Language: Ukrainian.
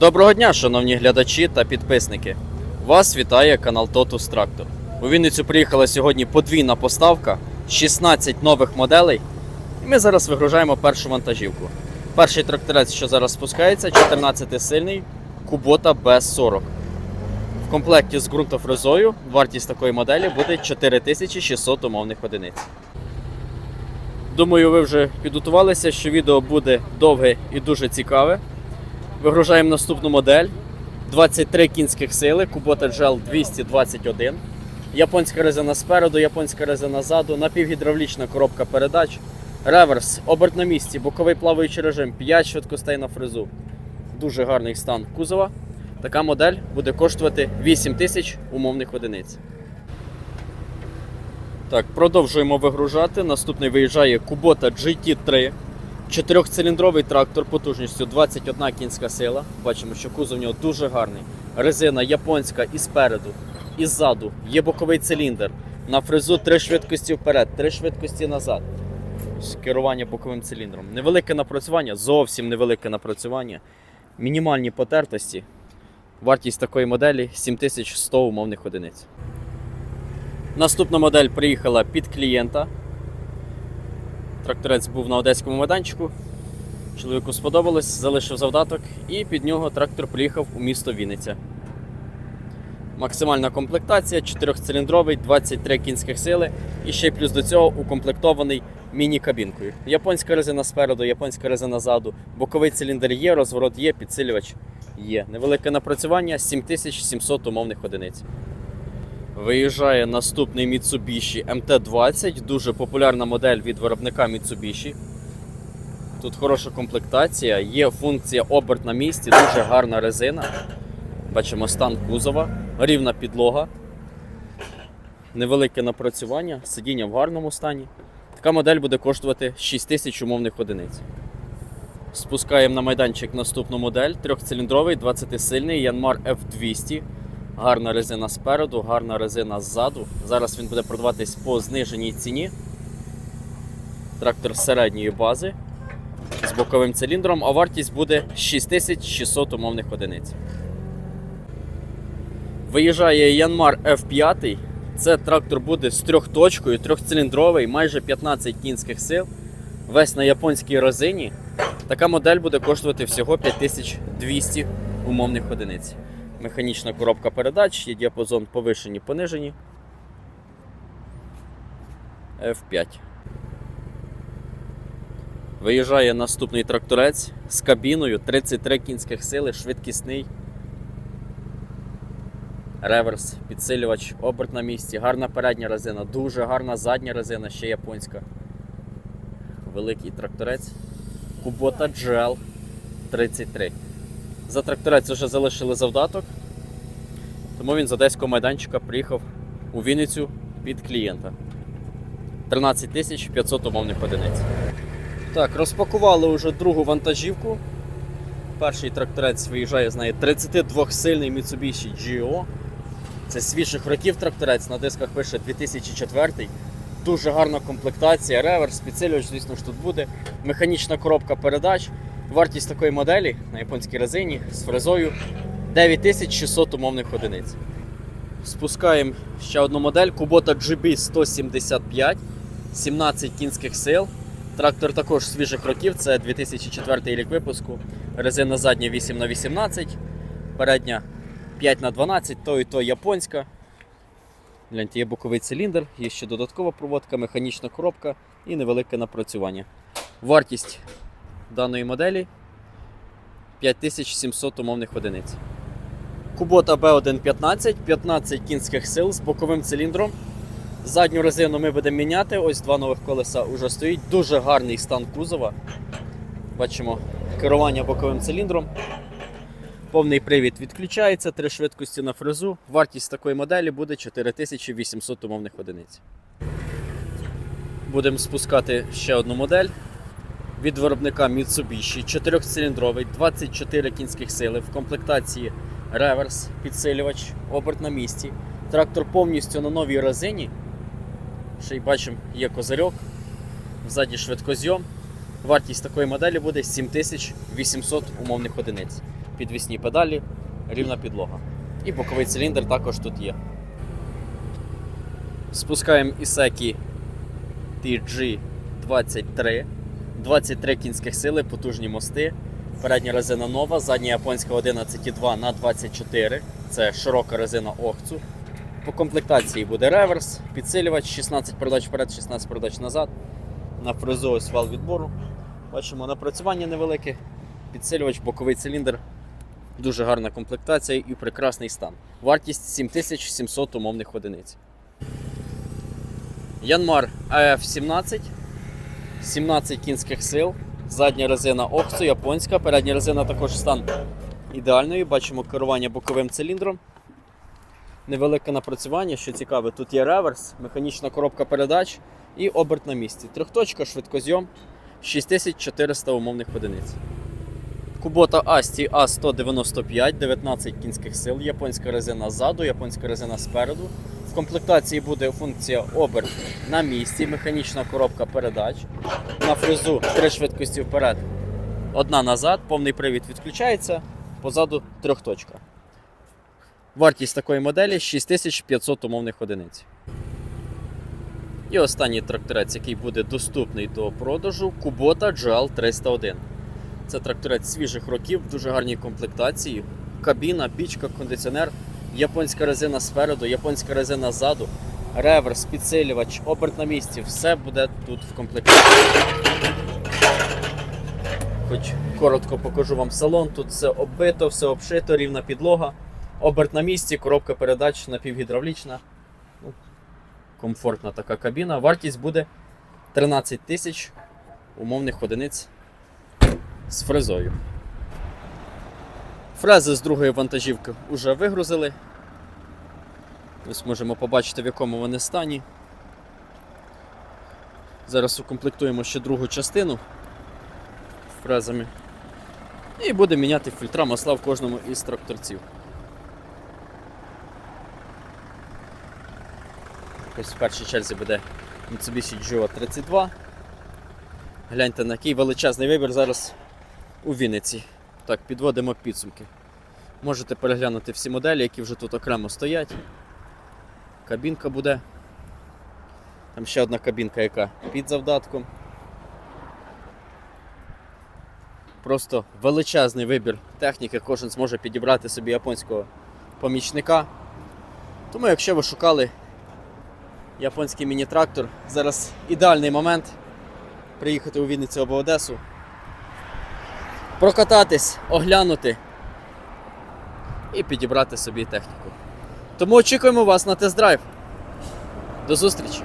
Доброго дня, шановні глядачі та підписники. Вас вітає канал Totus Tractor. У Вінницю приїхала сьогодні подвійна поставка, 16 нових моделей. І ми зараз вигружаємо першу вантажівку. Перший тракторець, що зараз спускається, 14-сильний Kubota B40. В комплекті з ґрунтофрезою вартість такої моделі буде 4600 умовних одиниць. Думаю, ви вже підготувалися, що відео буде довге і дуже цікаве. Вигружаємо наступну модель. 23 кінських сили, Kubota Gel 221. Японська резина спереду, японська резина ззаду, напівгідравлічна коробка передач, реверс, оберт на місці, боковий плаваючий режим, 5 швидкостей на фрезу. Дуже гарний стан кузова. Така модель буде коштувати 8 тисяч умовних одиниць. Так, продовжуємо вигружати. Наступний виїжджає Kubota GT3. Чотирьохциліндровий трактор потужністю 21 кінська сила. Бачимо, що кузов у нього дуже гарний. Резина японська і спереду, і ззаду. Є боковий циліндр. На фрезу три швидкості вперед, три швидкості назад. Керування боковим циліндром. Невелике напрацювання, зовсім невелике напрацювання. Мінімальні потертості. Вартість такої моделі 7100 умовних одиниць. Наступна модель приїхала під клієнта. Тракторець був на одеському майданчику. Чоловіку сподобалось, залишив завдаток і під нього трактор приїхав у місто Вінниця. Максимальна комплектація, 4-циліндровий, 23 кінських сили і ще плюс до цього укомплектований міні-кабінкою. Японська резина спереду, японська резина ззаду, боковий циліндр є, розворот є, підсилювач є. Невелике напрацювання 7700 умовних одиниць. Виїжджає наступний Mitsubishi MT-20, дуже популярна модель від виробника Mitsubishi. Тут хороша комплектація, є функція оберт на місці, дуже гарна резина. Бачимо стан кузова, рівна підлога, невелике напрацювання, сидіння в гарному стані. Така модель буде коштувати 6 тисяч умовних одиниць. Спускаємо на майданчик наступну модель, трьохциліндровий, 20-сильний Yanmar F200. Гарна резина спереду, гарна резина ззаду. Зараз він буде продаватись по зниженій ціні. Трактор середньої бази з боковим циліндром, а вартість буде 6600 умовних одиниць. Виїжджає Yanmar F5. Це трактор буде з трьохточкою, трьохциліндровий, майже 15 кінських сил. Весь на японській резині. Така модель буде коштувати всього 5200 умовних одиниць. Механічна коробка передач, є діапазон повишені, понижені. F5. Виїжджає наступний тракторець з кабіною 33 кінських сили, швидкісний. Реверс, підсилювач, оберт на місці, гарна передня резина, дуже гарна задня резина, ще японська. Великий тракторець. Kubota GL 33. За тракторець вже залишили завдаток, тому він з одеського майданчика приїхав у Вінницю під клієнта. 13 тисяч 500 умовних одиниць. Так, розпакували вже другу вантажівку. Перший тракторець виїжджає з неї 32-сильний Mitsubishi GO. Це свіжих років тракторець, на дисках пише 2004. Дуже гарна комплектація, реверс, підсилювач, звісно ж тут буде. Механічна коробка передач. Вартість такої моделі на японській резині з фрезою 9600 умовних одиниць. Спускаємо ще одну модель Kubota GB 175, 17 кінських сил. Трактор також свіжих років, це 2004 рік випуску. Резина задня 8х18, передня 5х12, то і то японська. Гляньте, є боковий циліндр, є ще додаткова проводка, механічна коробка і невелике напрацювання. Вартість даної моделі 5700 умовних одиниць. Kubota B115, 15 кінських сил з боковим циліндром. Задню резину ми будемо міняти. Ось два нових колеса вже стоїть. Дуже гарний стан кузова. Бачимо керування боковим циліндром. Повний привід відключається, три швидкості на фрезу. Вартість такої моделі буде 4800 умовних одиниць. Будемо спускати ще одну модель від виробника Mitsubishi. 4-циліндровий, 24 кінських сили в комплектації реверс, підсилювач, оберт на місці. Трактор повністю на новій резині. Ще й бачимо, є козирьок, ззаді швидкозйом. Вартість такої моделі буде 7800 умовних одиниць. підвісні педалі, рівна підлога. І боковий циліндр також тут є. Спускаємо Ісекі TG23. 23 кінських сили, потужні мости. Передня резина нова, задня японська 11,2 на 24. Це широка резина Охцу. По комплектації буде реверс, підсилювач, 16 передач вперед, 16 передач назад. На фрезу ось вал відбору. Бачимо напрацювання невелике, підсилювач, боковий циліндр. Дуже гарна комплектація і прекрасний стан. Вартість 7700 умовних одиниць. Янмар АФ 17, 17 кінських сил, задня резина Охцу, японська, передня резина також стан ідеальної. Бачимо керування боковим циліндром. Невелике напрацювання, що цікаве, тут є реверс, механічна коробка передач і оберт на місці. Трьохточка, швидкозйом, 6400 умовних одиниць. Кубота Асті А195, 19 кінських сил, японська резина ззаду, японська резина спереду. Комплектації буде функція оберт на місці, механічна коробка передач. На фрезу три швидкості вперед, одна назад, повний привід відключається, позаду трьохточка. Вартість такої моделі 6500 умовних одиниць. І останній тракторець, який буде доступний до продажу, Kubota GL 301. Це тракторець свіжих років, в дуже гарній комплектації. Кабіна, пічка, кондиціонер, японська резина спереду, японська резина ззаду, реверс, підсилювач, оберт на місці. Все буде тут в комплектації. Хоч коротко покажу вам салон. Тут все оббито, все обшито, рівна підлога. Оберт на місці, коробка передач напівгідравлічна. Ну, комфортна така кабіна. Вартість буде 13 тисяч умовних одиниць з фрезою. Фрези з другої вантажівки вже вигрузили. Ось можемо побачити, в якому вони стані. Зараз укомплектуємо ще другу частину фрезами. І будемо міняти фільтра масла в кожному із тракторців. Ось в першій черзі буде Mitsubishi Geo 32. Гляньте, на який величезний вибір зараз у Вінниці. Так, підводимо підсумки. Можете переглянути всі моделі, які вже тут окремо стоять. Кабінка буде. Там ще одна кабінка, яка під завдатком. Просто величезний вибір техніки, кожен зможе підібрати собі японського помічника. Тому, якщо ви шукали японський міні-трактор, зараз ідеальний момент приїхати у Вінницю або Одесу, прокататись, оглянути і підібрати собі техніку. Тому очікуємо вас на тест-драйв. До зустрічі!